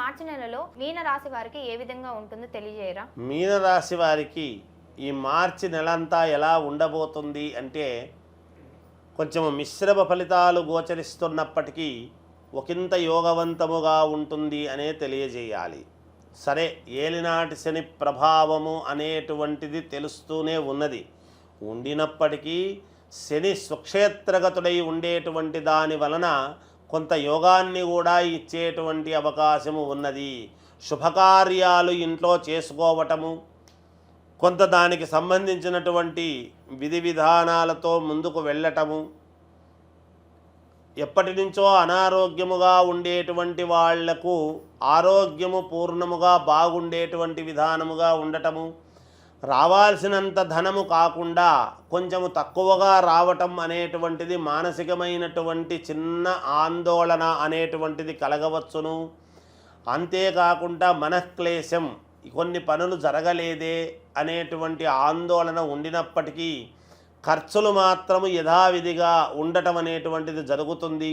మార్చి నెలలో మీన రాశి వారికి ఏ విధంగా ఉంటుందో తెలియజేయరా? మీనరాశి వారికి ఈ మార్చి నెలంతా ఎలా ఉండబోతుంది అంటే కొంచెం మిశ్రమ ఫలితాలు గోచరిస్తున్నప్పటికీ ఒకంత యోగవంతముగా ఉంటుంది అనే తెలియజేయాలి. సరే ఏలినాటి శని ప్రభావము అనేటువంటిది తెలుస్తూనే ఉన్నది. ఉండినప్పటికీ శని స్వక్షేత్రగతుడై ఉండేటువంటి దాని వలన కొంత యోగాన్ని కూడా ఇచ్చేటువంటి అవకాశము ఉన్నది. శుభకార్యాలు ఇంట్లో చేసుకోవటము కొంత దానికి సంబంధించినటువంటి విధి విధానాలతో ముందుకు వెళ్ళటము ఎప్పటి నుంచో అనారోగ్యముగా ఉండేటువంటి వాళ్ళకు ఆరోగ్యము పూర్ణముగా బాగుండేటువంటి విధానముగా ఉండటము రావాల్సినంత ధనము కాకుండా కొంచెము తక్కువగా రావటం అనేటువంటిది మానసికమైనటువంటి చిన్న ఆందోళన అనేటువంటిది కలగవచ్చును. అంతేకాకుండా మనఃక్లేశం కొన్ని పనులు జరగలేదే అనేటువంటి ఆందోళన ఉండినప్పటికీ ఖర్చులు మాత్రము యథావిధిగా ఉండటం అనేటువంటిది జరుగుతుంది.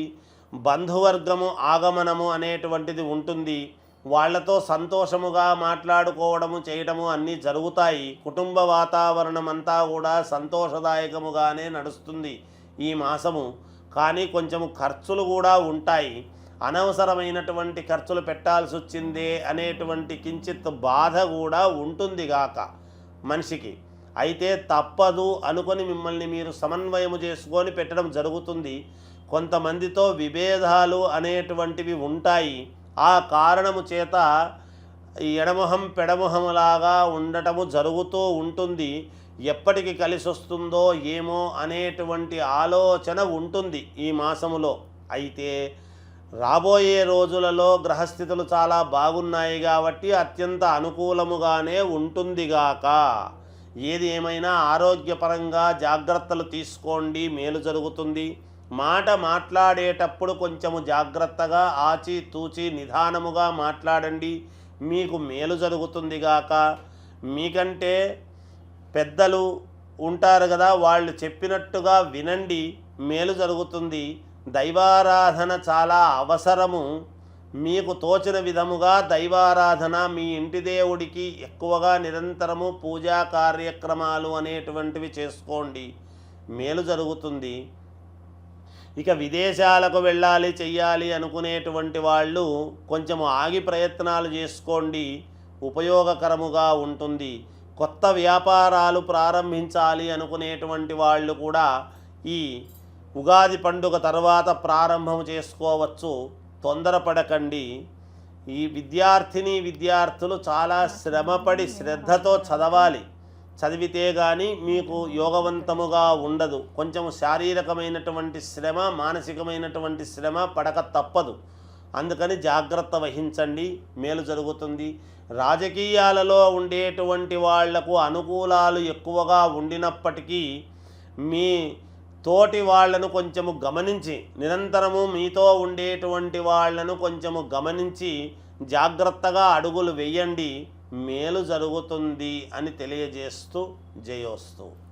బంధువర్గము ఆగమనము అనేటువంటిది ఉంటుంది. వాళ్ళతో సంతోషముగా మాట్లాడుకోవడము చేయడము అన్నీ జరుగుతాయి. కుటుంబ వాతావరణం అంతా కూడా సంతోషదాయకముగానే నడుస్తుంది ఈ మాసము. కానీ కొంచెం ఖర్చులు కూడా ఉంటాయి. అనవసరమైనటువంటి ఖర్చులు పెట్టాల్సి వచ్చిందే అనేటువంటి కించిత్ బాధ కూడా ఉంటుంది గాక మనిషికి. అయితే తప్పదు అనుకొని మిమ్మల్ని మీరు సమన్వయము చేసుకొని పెట్టడం జరుగుతుంది. కొంతమందితో విభేదాలు అనేటువంటివి ఉంటాయి. ఆ కారణము చేత ఈ ఎడమొహం పెడమొహములాగా ఉండటము జరుగుతూ ఉంటుంది. ఎప్పటికి కలిసి వస్తుందో ఏమో అనేటువంటి ఆలోచన ఉంటుంది ఈ మాసములో. అయితే రాబోయే రోజులలో గ్రహస్థితులు చాలా బాగున్నాయి కాబట్టి అత్యంత అనుకూలముగానే ఉంటుందిగాక ఏది ఏమైనా ఆరోగ్యపరంగా జాగ్రత్తలు తీసుకోండి. మేలు జరుగుతుంది. మాట మాట్లాడేటప్పుడు కొంచెము జాగ్రత్తగా ఆచి తూచి నిదానముగా మాట్లాడండి. మీకు మేలు జరుగుతుంది గాక. మీకంటే పెద్దలు ఉంటారు కదా వాళ్ళు చెప్పినట్టుగా వినండి మేలు జరుగుతుంది. దైవారాధన చాలా అవసరము. మీకు తోచిన విధముగా దైవారాధన మీ ఇంటి దేవుడికి ఎక్కువగా నిరంతరము పూజా కార్యక్రమాలు అనేటువంటివి చేసుకోండి. మేలు జరుగుతుంది. ఇక విదేశాలకు వెళ్ళాలి చెయ్యాలి అనుకునేటువంటి వాళ్ళు కొంచెం ఆగి ప్రయత్నాలు చేసుకోండి. ఉపయోగకరముగా ఉంటుంది. కొత్త వ్యాపారాలు ప్రారంభించాలి అనుకునేటువంటి వాళ్ళు కూడా ఈ ఉగాది పండుగ తర్వాత ప్రారంభం చేసుకోవచ్చు. తొందరపడకండి. ఈ విద్యార్థిని విద్యార్థులు చాలా శ్రమపడి శ్రద్ధతో చదవాలి. చదివితే కానీ మీకు యోగవంతముగా ఉండదు. కొంచెం శారీరకమైనటువంటి శ్రమ మానసికమైనటువంటి శ్రమ పడక తప్పదు. అందుకని జాగ్రత్త వహించండి. మేలు జరుగుతుంది. రాజకీయాలలో ఉండేటువంటి వాళ్ళకు అనుకూలాలు ఎక్కువగా ఉండినప్పటికీ మీ తోటి వాళ్ళను కొంచెము గమనించి నిరంతరము మీతో ఉండేటువంటి వాళ్ళను కొంచెము గమనించి జాగ్రత్తగా అడుగులు వేయండి. మేలు జరుగుతుంది అని తెలియజేస్తూ జయోస్తు.